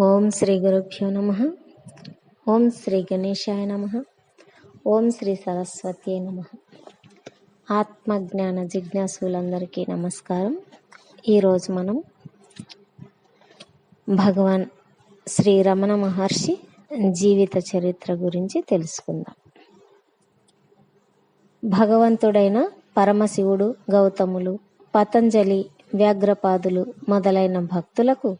ఓం శ్రీ గురుభ్యో నమ. ఓం శ్రీ గణేశాయ నమ. ఓం శ్రీ సరస్వతి నమ. ఆత్మజ్ఞాన జిజ్ఞాసులందరికీ నమస్కారం. ఈరోజు మనం భగవాన్ శ్రీ రమణ మహర్షి జీవిత చరిత్ర గురించి తెలుసుకుందాం. భగవంతుడైన పరమశివుడు గౌతములు పతంజలి వ్యాఘ్రపాదులు మొదలైన భక్తులకు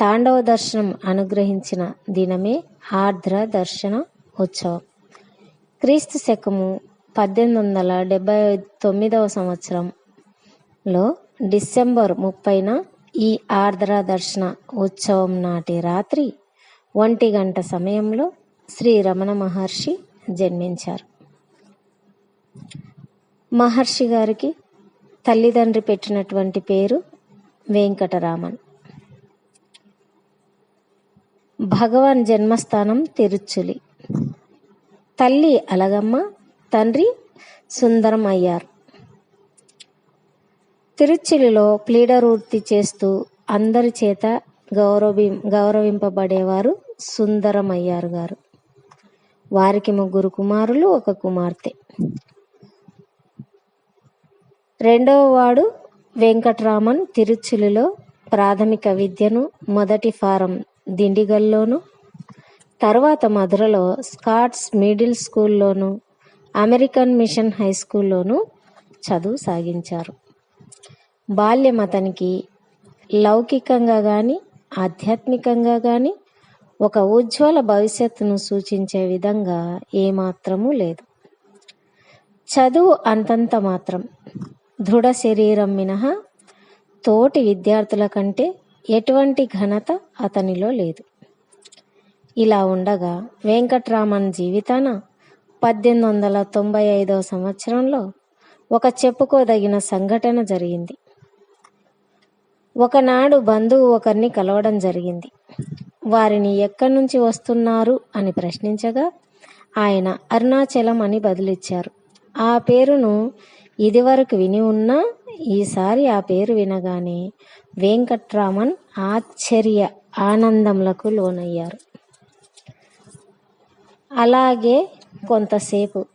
తాండవ దర్శనం అనుగ్రహించిన దినమే ఆర్ద్ర దర్శన ఉత్సవం. క్రీస్తు శకము పద్దెనిమిది వందల డెబ్బై తొమ్మిదవ సంవత్సరంలో డిసెంబర్ ముప్పైన ఈ ఆర్ద్ర దర్శన ఉత్సవం నాటి రాత్రి ఒంటి గంట సమయంలో శ్రీ రమణ మహర్షి జన్మించారు. మహర్షి గారికి తల్లిదండ్రి పెట్టినటువంటి పేరు వెంకటరామన్. భగవాన్ జన్మస్థానం తిరుచులి. తల్లి అలగమ్మ తండ్రి సుందరం అయ్యారు తిరుచులిలో ప్లీడర్ వృత్తి చేస్తూ అందరి చేత గౌరవి గౌరవింపబడేవారు సుందరం అయ్యారు గారు. వారికి ముగ్గురు కుమారులు ఒక కుమార్తె. రెండవ వాడు వెంకట్రామన్ తిరుచులిలో ప్రాథమిక విద్యను మొదటి ఫారం దిండిగల్లోను తర్వాత మధురలో స్కాట్స్ మిడిల్ స్కూల్లోను అమెరికన్ మిషన్ హై స్కూల్లోను చదువు సాగించారు. బాల్యం అతనికి లౌకికంగా కానీ ఆధ్యాత్మికంగా కానీ ఒక ఉజ్వల భవిష్యత్తును సూచించే విధంగా ఏమాత్రము లేదు. చదువు అంతంత మాత్రం దృఢ శరీరం మినహా తోటి విద్యార్థుల కంటే ఎటువంటి ఘనత అతనిలో లేదు. ఇలా ఉండగా వెంకట్రామన్ జీవితాన పద్దెనిమిది వందల తొంభై ఐదవ సంవత్సరంలో ఒక చెప్పుకోదగిన సంఘటన జరిగింది. ఒకనాడు బంధువు ఒకరిని కలవడం జరిగింది. వారిని ఎక్కడి నుంచి వస్తున్నారు అని ప్రశ్నించగా ఆయన అరుణాచలం అని బదులిచ్చారు. ఆ పేరును ఇదివరకు విని ఉన్నా ఈసారి ఆ పేరు వినగానే వెంకట్రామన్ ఆశ్చర్య ఆనందములకు లోనయ్యారు. అలాగే కొంతసేపు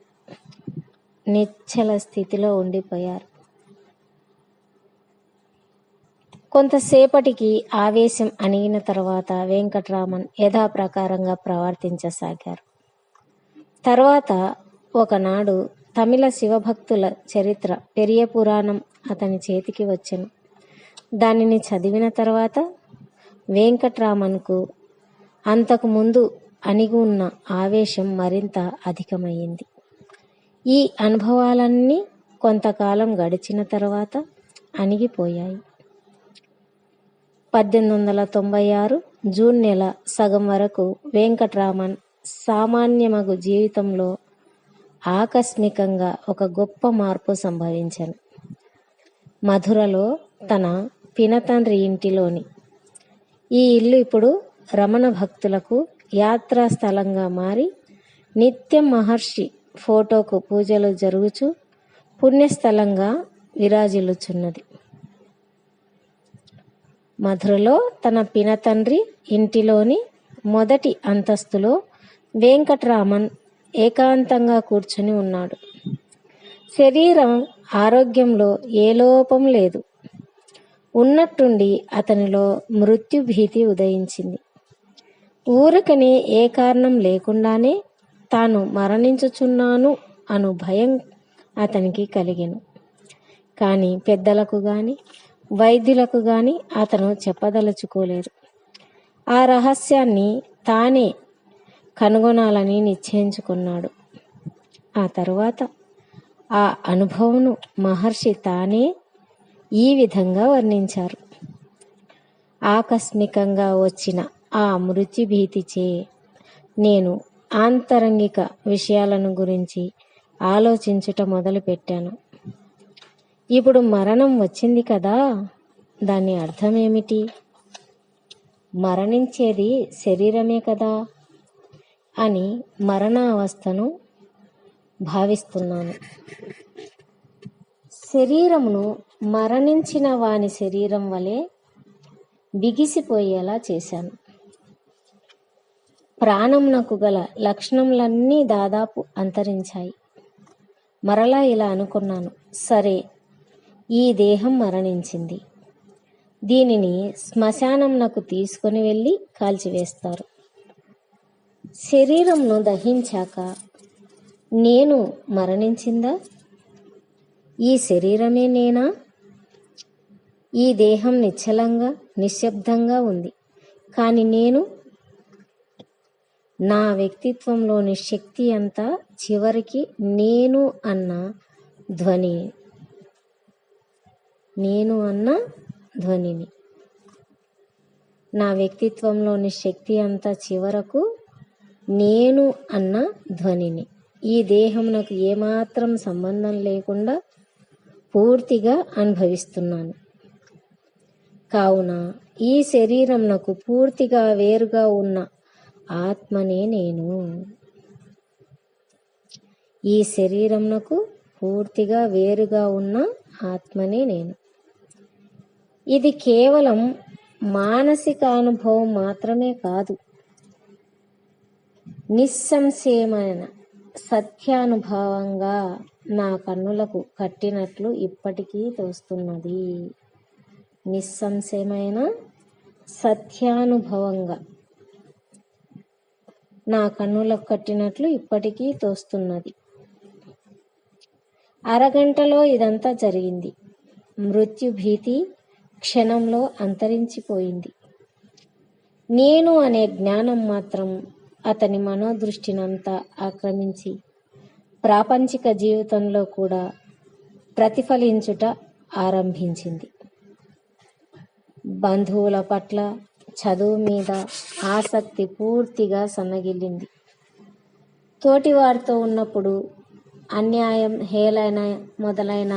నిశ్చల స్థితిలో ఉండిపోయారు. కొంతసేపటికి ఆవేశం అణిగిన తర్వాత వెంకట్రామన్ యథాప్రకారంగా ప్రవర్తించసాగారు. తర్వాత ఒకనాడు తమిళ శివభక్తుల చరిత్ర పెరియ పురాణం అతని చేతికి వచ్చెను. దానిని చదివిన తర్వాత వెంకట్రామన్కు అంతకు ముందు అణిగి ఉన్న ఆవేశం మరింత అధికమయ్యింది. ఈ అనుభవాలన్నీ కొంతకాలం గడిచిన తర్వాత అణిగిపోయాయి. పద్దెనిమిది వందల తొంభై ఆరు జూన్ నెల సగం వరకు వెంకట్రామన్ సామాన్యమగు జీవితంలో ఆకస్మికంగా ఒక గొప్ప మార్పు సంభవించను. మధురలో తన పినతండ్రి ఇంటిలోని ఈ ఇల్లు ఇప్పుడు రమణ భక్తులకు యాత్రా స్థలంగా మారి నిత్యం మహర్షి ఫోటోకు పూజలు జరుగుచు పుణ్యస్థలంగా విరాజిల్లుచున్నది. మధురలో తన పినతండ్రి ఇంటిలోని మొదటి అంతస్తులో వెంకట్రామన్ ఏకాంతంగా కూర్చుని ఉన్నాడు. శరీరం ఆరోగ్యంలో ఏ లోపం లేదు. ఉన్నట్టుండి అతనిలో మృత్యు భీతి ఉదయించింది. ఊరికనే ఏ కారణం లేకుండానే తాను మరణించుచున్నాను అను భయం అతనికి కలిగెను. కానీ పెద్దలకు గాని వైద్యులకు గాని అతను చెప్పదలుచుకోలేదు. ఆ రహస్యాన్ని తానే కనుగొనాలని నిశ్చయించుకున్నాడు. ఆ తరువాత ఆ అనుభవంను మహర్షి తానే ఈ విధంగా వర్ణించారు. ఆకస్మికంగా వచ్చిన ఆ మృత్యుభీతిచే నేను ఆంతరంగిక విషయాలను గురించి ఆలోచించుట మొదలుపెట్టాను. ఇప్పుడు మరణం వచ్చింది కదా దాని అర్థం ఏమిటి మరణించేది శరీరమే కదా అని మరణావస్థను భావిస్తున్నాను. శరీరమును మరణించిన వాని శరీరం వలె బిగిసిపోయేలా చేశాను. ప్రాణమునకు గల లక్షణములన్నీ దాదాపు అంతరించాయి. మరలా ఇలా అనుకున్నాను సరే ఈ దేహం మరణించింది. దీనిని శ్మశానంనకు తీసుకొని వెళ్ళి కాల్చివేస్తారు. శరీరంను దహించాక నేను మరణించిందా? ఈ శరీరమే నేనా? ఈ దేహం నిశ్చలంగా నిశ్శబ్దంగా ఉంది. కానీ నేను నా వ్యక్తిత్వంలోని శక్తి అంతా చివరికి నేను అన్న ధ్వని నేను అన్న ధ్వనిని. నా వ్యక్తిత్వంలోని శక్తి అంతా చివరకు నేను అన్న ధ్వనిని. ఈ దేహమునకు ఏమాత్రం సంబంధం లేకుండా పూర్తిగా అనుభవిస్తున్నాను. కావున ఈ శరీరంనకు పూర్తిగా వేరుగా ఉన్న ఆత్మనే నేను. ఈ శరీరంనకు పూర్తిగా వేరుగా ఉన్న ఆత్మనే నేను. ఇది కేవలం మానసిక అనుభవం మాత్రమే కాదు. నిస్సంశయమైన సత్యానుభవంగా నా కన్నులకు కట్టినట్లు ఇప్పటికీ తోస్తున్నది. నిస్సంశయమైన సత్యానుభవంగా నా కన్నులకు కట్టినట్లు ఇప్పటికీ తోస్తున్నది. అరగంటలో ఇదంతా జరిగింది. మృత్యు భీతి క్షణంలో అంతరించిపోయింది. నేను అనే జ్ఞానం మాత్రం అతని మనోదృష్టినంతా ఆక్రమించి ప్రాపంచిక జీవితంలో కూడా ప్రతిఫలించుట ఆరంభించింది. బంధువుల పట్ల చదువు మీద ఆసక్తి పూర్తిగా సన్నగిల్లింది. తోటివారితో ఉన్నప్పుడు అన్యాయం హేళన మొదలైన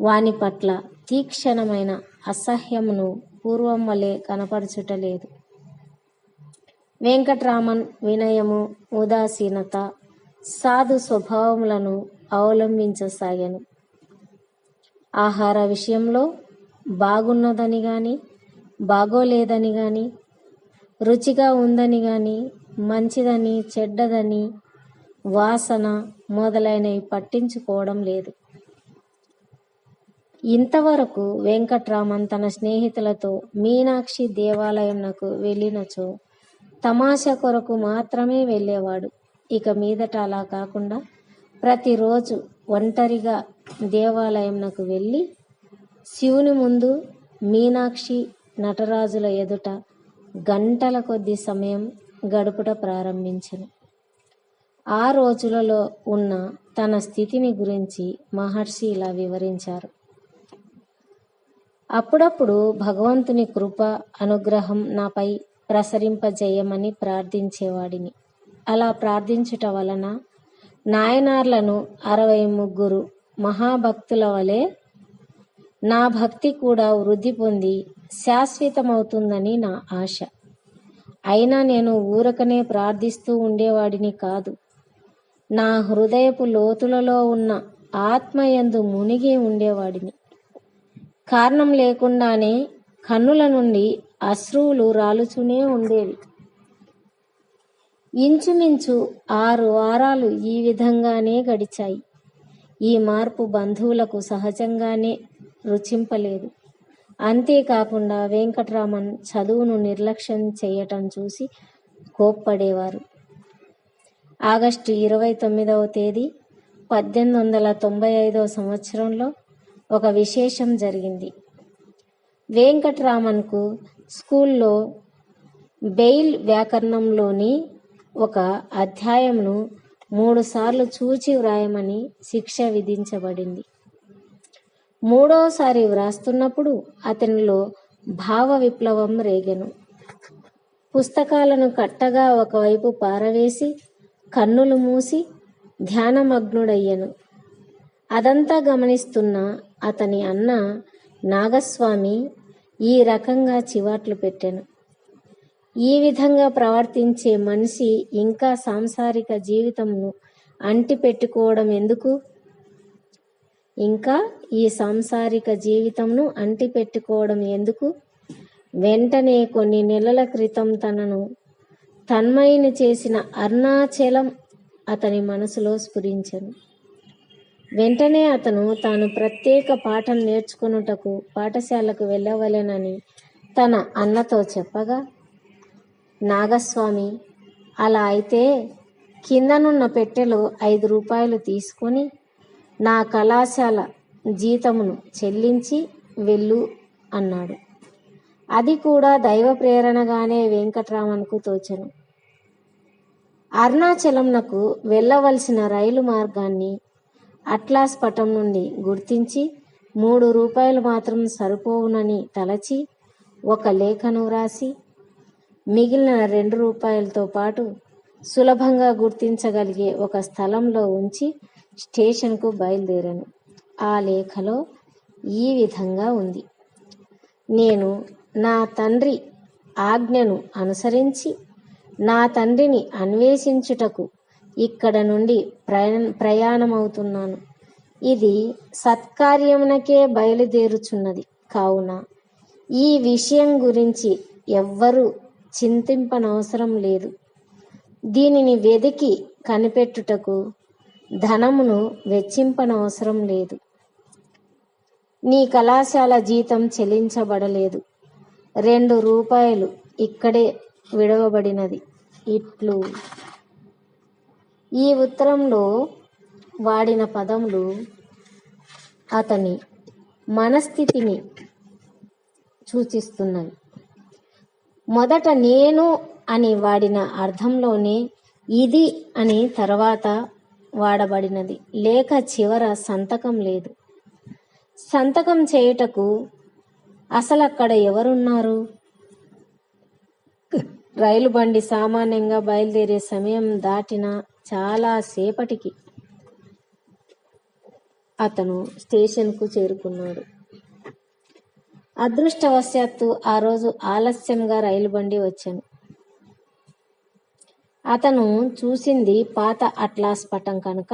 వాని పట్ల తీక్షణమైన అసహ్యమును పూర్వం వలె కనపరచుటలేదు వెంకట్రామన్ వినయము ఉదాసీనత సాధు స్వభావములను అవలంబించసాగాను. ఆహార విషయంలో బాగున్నదని కానీ బాగోలేదని కానీ రుచిగా ఉందని కానీ మంచిదని చెడ్డదని వాసన మొదలైనవి పట్టించుకోవడం లేదు. ఇంతవరకు వెంకట్రామన్ తన స్నేహితులతో మీనాక్షి దేవాలయంనకు వెళ్ళినచో తమాషా కొరకు మాత్రమే వెళ్ళేవాడు. ఇక మీదట అలా కాకుండా ప్రతిరోజు ఒంటరిగా దేవాలయంనకు వెళ్ళి శివుని ముందు మీనాక్షి నటరాజుల ఎదుట గంటల కొద్ది సమయం గడుపుట ప్రారంభించను. ఆ రోజులలో ఉన్న తన స్థితిని గురించి మహర్షి ఇలా వివరించారు. అప్పుడప్పుడు భగవంతుని కృప అనుగ్రహం నాపై ప్రసరింపజేయమని ప్రార్థించేవాడిని. అలా ప్రార్థించుట వలన నాయనార్లను అరవై ముగ్గురు మహాభక్తుల వలె నా భక్తి కూడా వృద్ధి పొంది శాశ్వతమవుతుందని నా ఆశ. అయినా నేను ఊరకనే ప్రార్థిస్తూ ఉండేవాడిని కాదు. నా హృదయపు లోతులలో ఉన్న ఆత్మయందు మునిగి ఉండేవాడిని. కారణం లేకుండానే కన్నుల నుండి అశ్రువులు రాలుచూనే ఉండేవి. ఇంచుమించు ఆరు వారాలు ఈ విధంగానే గడిచాయి. ఈ మార్పు బంధువులకు సహజంగానే రుచింపలేదు. అంతేకాకుండా వెంకట్రామన్ చదువును నిర్లక్ష్యం చేయటం చూసి కోప్పడేవారు. ఆగస్టు ఇరవై తొమ్మిదవ తేదీ పద్దెనిమిది వందల తొంభై ఐదవ సంవత్సరంలో ఒక విశేషం జరిగింది. వెంకట్రామన్కు స్కూల్లో బెయిల్ వ్యాకరణంలోని ఒక అధ్యాయంను మూడుసార్లు చూచి వ్రాయమని శిక్ష విధించబడింది. మూడోసారి వ్రాస్తున్నప్పుడు అతనిలో భావ విప్లవం రేగెను. పుస్తకాలను కట్టగా ఒకవైపు పారవేసి కన్నులు మూసి ధ్యానమగ్నుడయ్యను. అదంతా గమనిస్తున్న అతని అన్న నాగస్వామి ఈ రకంగా చివాట్లు పెట్టాను. ఈ విధంగా ప్రవర్తించే మనిషి ఇంకా సాంసారిక జీవితంను అంటి పెట్టుకోవడం ఎందుకు? ఇంకా ఈ సాంసారిక జీవితంను అంటి పెట్టుకోవడం ఎందుకు? వెంటనే కొన్ని నెలల క్రితం తనను తన్మయిని చేసిన అరుణాచలం అతని మనసులో స్ఫురించను. వెంటనే అతను తాను ప్రత్యేక పాఠం నేర్చుకొనుటకు పాఠశాలకు వెళ్ళవలెనని తన అన్నతో చెప్పగా నాగస్వామి అలా అయితే కిందనున్న పెట్టెలో ఐదు రూపాయలు తీసుకొని నా కళాశాల జీతమును చెల్లించి వెళ్ళు అన్నాడు. అది కూడా దైవ ప్రేరణగానే వెంకట్రామన్కు తోచను. అరుణాచలంనకు వెళ్ళవలసిన రైలు మార్గాన్ని అట్లాస్ పటం నుండి గుర్తించి మూడు రూపాయలు మాత్రం సరిపోవునని తలచి ఒక లేఖను వ్రాసి మిగిలిన రెండు రూపాయలతో పాటు సులభంగా గుర్తించగలిగే ఒక స్థలంలో ఉంచి స్టేషన్కు బయలుదేరాను. ఆ లేఖలో ఈ విధంగా ఉంది. నేను నా తండ్రి ఆజ్ఞను అనుసరించి నా తండ్రిని అన్వేషించుటకు ఇక్కడ నుండి ప్రయాణ ప్రయాణమవుతున్నాను. ఇది సత్కార్యమునకే బయలుదేరుచున్నది. కావున ఈ విషయం గురించి ఎవ్వరూ చింతింపనవసరం లేదు. దీనిని వెదికి కనిపెట్టుటకు ధనమును వెచ్చింపనవసరం లేదు. నీ కళాశాల జీతం చెల్లించబడలేదు. రెండు రూపాయలు ఇక్కడే విడవబడినది. ఇట్లు. ఈ ఉత్తరంలో వాడిన పదములు అతని మనస్థితిని సూచిస్తున్నవి మొదట నేను అని వాడిన అర్థంలోనే ఇది అని తర్వాత వాడబడినది. లేక చివర సంతకం లేదు. సంతకం చేయుటకు అసలు అక్కడ ఎవరున్నారు? రైలు బండి సామాన్యంగా బయలుదేరే సమయం దాటిన చాలా సేపటికి అతను స్టేషన్కు చేరుకున్నాడు. అదృష్టవశాత్తు ఆ రోజు ఆలస్యంగా రైలు బండి వచ్చాను. అతను చూసింది పాత అట్లాస్ పటం కనుక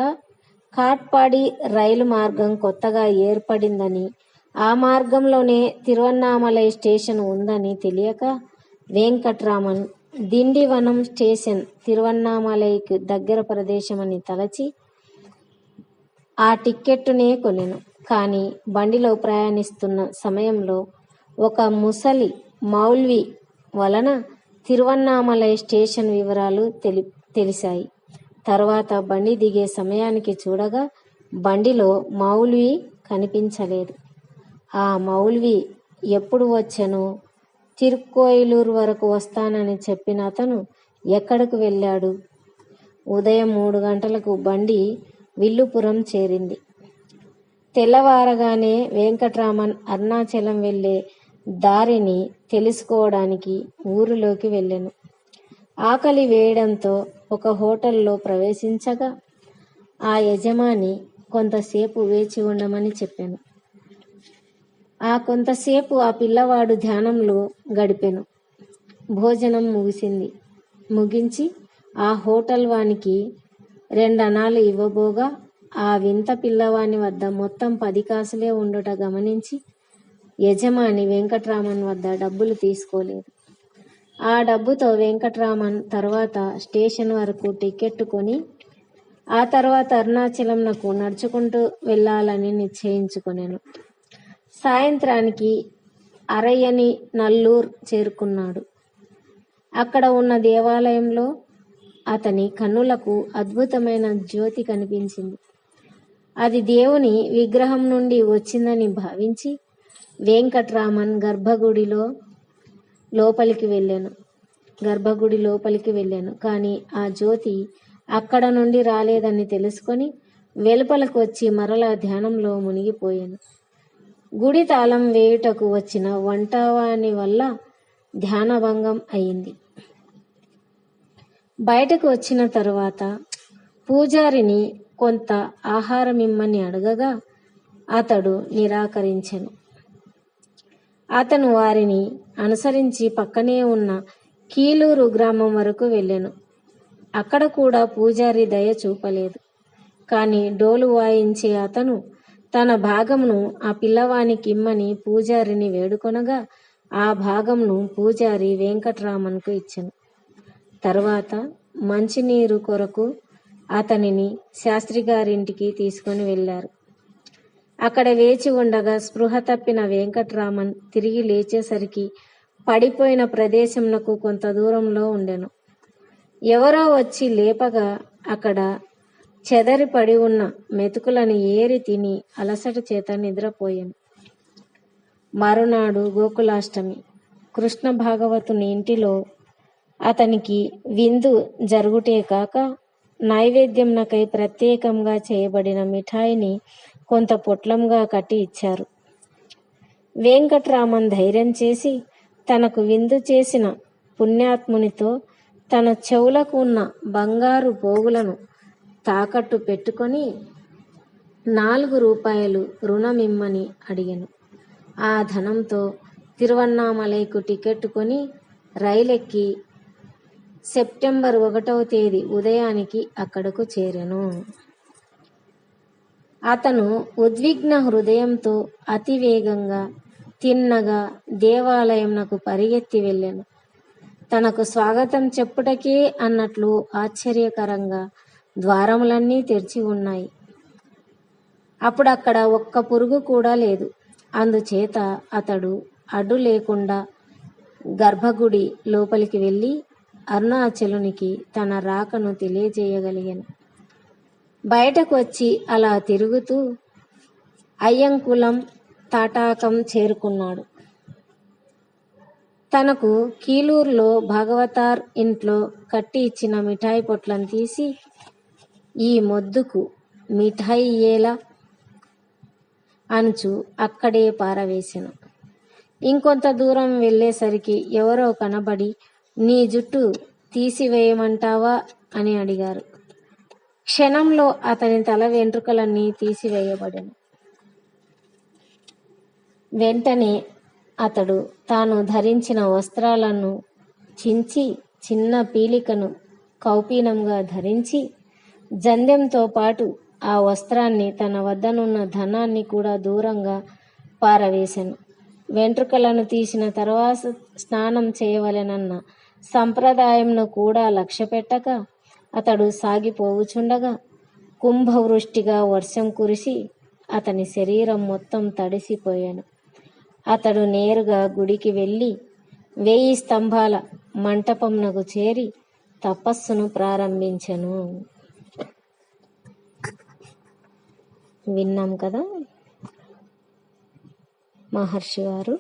కాట్పాడి రైలు మార్గం కొత్తగా ఏర్పడిందని ఆ మార్గంలోనే తిరువన్నామలై స్టేషన్ ఉందని తెలియక వెంకట్రామన్ దిండివనం స్టేషన్ తిరువన్నామలైకి దగ్గర ప్రదేశమని తలచి ఆ టిక్కెట్టునే కొనెను. కానీ బండిలో ప్రయాణిస్తున్న సమయంలో ఒక ముసలి మౌల్వి వలన తిరువన్నామలై స్టేషన్ వివరాలు తెలి తెలిసాయి తర్వాత బండి దిగే సమయానికి చూడగా బండిలో మౌల్వి కనిపించలేదు. ఆ మౌల్వి ఎప్పుడు వచ్చానో? తిరుక్కోయిలూరు వరకు వస్తానని చెప్పిన అతను ఎక్కడికి వెళ్ళాడు? ఉదయం మూడు గంటలకు బండి విల్లుపురం చేరింది. తెల్లవారగానే వెంకట్రామన్ అరుణాచలం వెళ్ళే దారిని తెలుసుకోవడానికి ఊరిలోకి వెళ్ళాను. ఆకలి వేయడంతో ఒక హోటల్లో ప్రవేశించగా ఆ యజమాని కొంతసేపు వేచి ఉండమని చెప్పాను. ఆ కొంతసేపు ఆ పిల్లవాడు ధ్యానంలో గడిపెను. భోజనం ముగిసింది. ముగించి ఆ హోటల్ వానికి రెండనాలు ఇవ్వబోగా ఆ వింత పిల్లవాని వద్ద మొత్తం పది కాసులే ఉండుట గమనించి యజమాని వెంకట్రామన్ వద్ద డబ్బులు తీసుకోలేదు. ఆ డబ్బుతో వెంకట్రామన్ తర్వాత స్టేషన్ వరకు టికెట్ కొని ఆ తర్వాత అరుణాచలంనకు నడుచుకుంటూ వెళ్ళాలని నిశ్చయించుకునేను. సాయంత్రానికి అరయ్యని నల్లూర్ చేరుకున్నాడు. అక్కడ ఉన్న దేవాలయంలో అతని కన్నులకు అద్భుతమైన జ్యోతి కనిపించింది. అది దేవుని విగ్రహం నుండి వచ్చిందని భావించి వెంకట్రామన్ గర్భగుడిలో లోపలికి వెళ్ళాను. గర్భగుడి లోపలికి వెళ్ళాను. కానీ ఆ జ్యోతి అక్కడ నుండి రాలేదని తెలుసుకొని వెలుపలకు వచ్చి మరలా ధ్యానంలో మునిగిపోయాను. గుడి తాళం వేయుటకు వచ్చిన వంటవాని వల్ల ధ్యానభంగం అయింది. బయటకు వచ్చిన తరువాత పూజారిని కొంత ఆహారం ఇమ్మని అడగగా అతడు నిరాకరించెను. అతను వారిని అనుసరించి పక్కనే ఉన్న కీలూరు గ్రామం వరకు వెళ్ళాను. అక్కడ కూడా పూజారి దయ చూపలేదు. కానీ డోలు వాయించే అతను తన భాగమును ఆ పిల్లవానికి ఇమ్మని పూజారిని వేడుకొనగా ఆ భాగంను పూజారి వెంకట్రామన్కు ఇచ్చెను. తర్వాత మంచినీరు కొరకు అతనిని శాస్త్రి గారింటికి తీసుకొని వెళ్ళారు. అక్కడ వేచి ఉండగా స్పృహ తప్పిన వెంకట్రామన్ తిరిగి లేచేసరికి పడిపోయిన ప్రదేశంనకు కొంత దూరంలో ఉండెను. ఎవరో వచ్చి లేపగా అక్కడ చెదరి పడి ఉన్న మెతుకులను ఏరి తిని అలసట చేత నిద్రపోయాను. మరునాడు గోకులాష్టమి. కృష్ణ భాగవతుని ఇంటిలో అతనికి విందు జరుగుటే కాక నైవేద్యంనకై ప్రత్యేకంగా చేయబడిన మిఠాయిని కొంత పొట్లంగా కట్టి ఇచ్చారు. వెంకట్రామన్ ధైర్యం చేసి తనకు విందు చేసిన పుణ్యాత్మునితో తన చెవులకు ఉన్న బంగారు పోగులను తాకట్టు పెట్టుకొని నాలుగు రూపాయలు రుణమిమ్మని అడిగాను. ఆ ధనంతో తిరువన్నామలైకు టికెట్ కొని రైలెక్కి సెప్టెంబర్ ఒకటవ తేదీ ఉదయానికి అక్కడకు చేరాను. అతను ఉద్విగ్న హృదయంతో అతివేగంగా తిన్నగా దేవాలయంనకు పరిగెత్తి వెళ్ళాను. తనకు స్వాగతం చెప్పుటకే అన్నట్లు ఆశ్చర్యకరంగా ద్వారములన్నీ తెరిచి ఉన్నాయి. అప్పుడు అక్కడ ఒక్క పురుగు కూడా లేదు. అందుచేత అతడు అడ్డు లేకుండా గర్భగుడి లోపలికి వెళ్ళి అరుణాచలునికి తన రాకను తెలియజేయగలిగాను. బయటకు వచ్చి అలా తిరుగుతూ అయ్యంకులం తాటాకం చేరుకున్నాడు. తనకు కీలూరులో భగవతార్ ఇంట్లో కట్టి ఇచ్చిన మిఠాయి పొట్లను తీసి ఈ మొద్దుకు మిఠాయి ఏలా అనుచు అక్కడే పారవేశాను. ఇంకొంత దూరం వెళ్ళేసరికి ఎవరో కనబడి నీ జుట్టు తీసివేయమంటావా? అని అడిగారు. క్షణంలో అతని తల వెంట్రుకలన్నీ తీసివేయబడను. వెంటనే అతడు తాను ధరించిన వస్త్రాలను చించి చిన్న పీలికను కౌపీనంగా ధరించి జంధ్యంతో పాటు ఆ వస్త్రాన్ని తన వద్దనున్న ధనాన్ని కూడా దూరంగా పారవేశాను. వెంట్రుకలను తీసిన తర్వాత స్నానం చేయవలెనన్న సంప్రదాయంను కూడా లక్ష్యపెట్టక అతడు సాగిపోవుచుండగా కుంభవృష్టిగా వర్షం కురిసి అతని శరీరం మొత్తం తడిసిపోయాను. అతడు నేరుగా గుడికి వెళ్ళి వేయి స్తంభాల మంటపంనకు చేరి తపస్సును ప్రారంభించను. విన్నాం కదా? మహర్షి వారు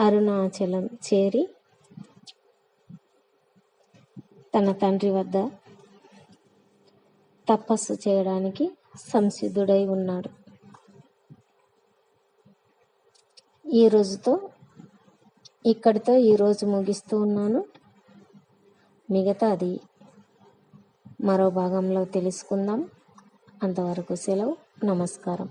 అరుణాచలం చేరి తన తండ్రి వద్ద తపస్సు చేయడానికి సంసిద్ధుడై ఉన్నాడు. ఈ రోజుతో ఇక్కడితో ఈరోజు ముగిస్తూ ఉన్నాను. మిగతాది మరో భాగంలో తెలుసుకుందాం. అంతవరకు సెలవు. నమస్కారం.